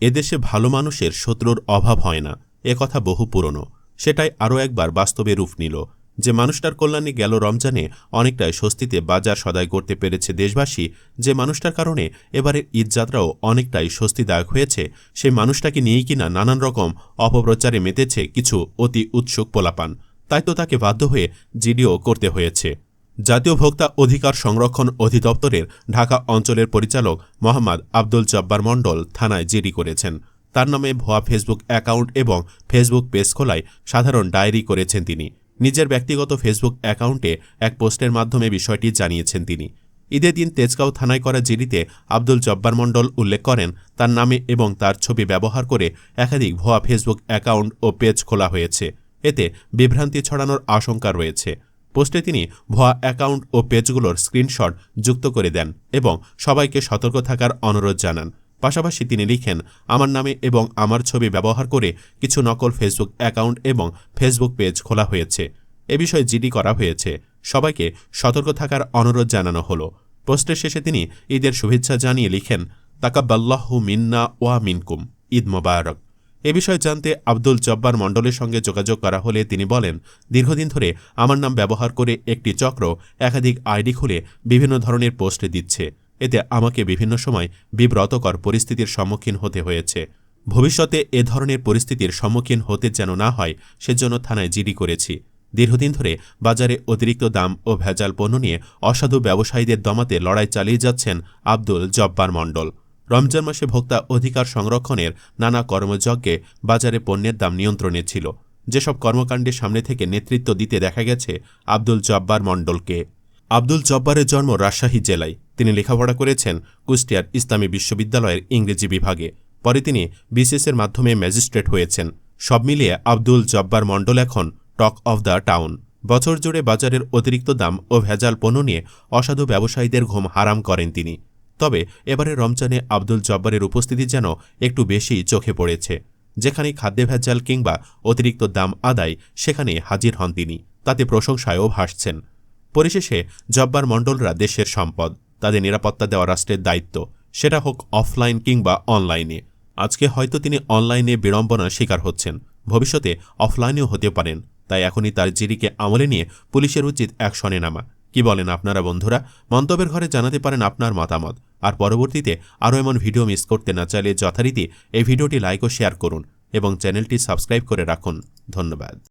এদেশে ভালো মানুষের শত্রুর অভাব হয় না। কথা বহু পুরনো। সেটাই আরও একবার বাস্তবে রূপ নিল যে মানুষটার কল্যাণে গেল রমজানে অনেকটাই স্বস্তিতে বাজার সদায় করতে পেরেছে দেশবাসী, যে মানুষটার কারণে এবারের ঈদযাত্রাও অনেকটাই স্বস্তিদায়ক হয়েছে সেই মানুষটাকে নিয়েই কিনা নানান রকম অপপ্রচারে মেতেছে কিছু অতি উৎসুক পোলাপান। তাই তো তাকে বাধ্য হয়ে জিডিও করতে হয়েছে। জাতীয় ভোক্তা অধিকার সংরক্ষণ অধিদপ্তরের ঢাকা অঞ্চলের পরিচালক মোহাম্মদ আব্দুল জব্বার মণ্ডল থানায় জিডি করেছেন। তার নামে ভুয়া ফেসবুক অ্যাকাউন্ট এবং ফেসবুক পেজ খোলায় সাধারণ ডায়েরি করেছেন তিনি। নিজের ব্যক্তিগত ফেসবুক অ্যাকাউন্টে এক পোস্টের মাধ্যমে বিষয়টি জানিয়েছেন তিনি। ঈদের দিন তেজগাঁও থানায় করা জিডিতে আব্দুল জব্বার মণ্ডল উল্লেখ করেন, তার নামে এবং তার ছবি ব্যবহার করে একাধিক ভুয়া ফেসবুক অ্যাকাউন্ট ও পেজ খোলা হয়েছে। এতে বিভ্রান্তি ছড়ানোর আশঙ্কা রয়েছে। পোস্টে তিনি ভুয়া অ্যাকাউন্ট ও পেজগুলোর স্ক্রিনশট যুক্ত করে দেন এবং সবাইকে সতর্ক থাকার অনুরোধ জানান। পাশাপাশি তিনি লিখেন, আমার নামে এবং আমার ছবি ব্যবহার করে কিছু নকল ফেসবুক অ্যাকাউন্ট এবং ফেসবুক পেজ খোলা হয়েছে। এ বিষয়ে জিডি করা হয়েছে। সবাইকে সতর্ক থাকার অনুরোধ জানানো হলো। পোস্টের শেষে তিনি ঈদের শুভেচ্ছা জানিয়ে লিখেন, তাকাব্বাল্লাহু মিন্না ওয়া মিনকুম। ঈদ মোবারক। এ বিষয়ে জানতে আব্দুল জব্বার মণ্ডলের সঙ্গে যোগাযোগ করা হলে তিনি বলেন, দীর্ঘদিন ধরে আমার নাম ব্যবহার করে একটি চক্র একাধিক আইডি খুলে বিভিন্ন ধরনের পোস্ট দিচ্ছে। এতে আমাকে বিভিন্ন সময় বিব্রতকর পরিস্থিতির সম্মুখীন হতে হয়েছে। ভবিষ্যতে এ ধরনের পরিস্থিতির সম্মুখীন হতে যেন না হয়, সেজন্য থানায় জিডি করেছি। দীর্ঘদিন ধরে বাজারে অতিরিক্ত দাম ও ভেজাল পণ্য নিয়ে অসাধু ব্যবসায়ীদের দমাতে লড়াই চালিয়ে যাচ্ছেন আব্দুল জব্বার মণ্ডল। রমজান মাসে ভোক্তা অধিকার সংরক্ষণের নানা কর্মযজ্ঞে বাজারে পণ্যের দাম নিয়ন্ত্রণে ছিল। যেসব কর্মকাণ্ডের সামনে থেকে নেতৃত্ব দিতে দেখা গেছে আব্দুল জব্বার মণ্ডলকে। আব্দুল জব্বারের জন্ম রাজশাহী জেলায়। তিনি লেখাপড়া করেছেন কুষ্টিয়ার ইসলামী বিশ্ববিদ্যালয়ের ইংরেজি বিভাগে। পরে তিনি বিসিএসের মাধ্যমে ম্যাজিস্ট্রেট হয়েছেন। সব মিলিয়ে আব্দুল জব্বার মণ্ডল এখন টক অব দ্য টাউন। বছর জুড়ে বাজারের অতিরিক্ত দাম ও ভেজাল পণ্য নিয়ে অসাধু ব্যবসায়ীদের ঘুম হারাম করেন তিনি। তবে এবারে রমজানে আব্দুল জব্বারের উপস্থিতি যেন একটু বেশি চোখে পড়েছে। যেখানে খাদ্যে ভেজাল কিংবা অতিরিক্ত দাম আদায়, সেখানে হাজির হন তিনি। তাতে প্রশংসায়ও ভাসছেন। পরিশেষে জব্বার মণ্ডলরা দেশের সম্পদ, তাদের নিরাপত্তা দেওয়া রাষ্ট্রের দায়িত্ব, সেটা হোক অফলাইন কিংবা অনলাইনে। আজকে হয়তো তিনি অনলাইনে বিড়ম্বনার শিকার হচ্ছেন। ভবিষ্যতে অফলাইনেও হতে পারেন, তাই এখনই তার জিরিকে আমলে নিয়ে পুলিশের উচিত অ্যাকশনে নামা। কি বলেন আপনারা বন্ধুরা? মন্তব্যের ঘরে জানাতে পারেন আপনার মতামত। আর পরবর্তীতে আরও এমন ভিডিও মিস করতে না চাইলে যথারীতি এই ভিডিওটি লাইক ও শেয়ার করুন এবং চ্যানেলটি সাবস্ক্রাইব করে রাখুন। ধন্যবাদ।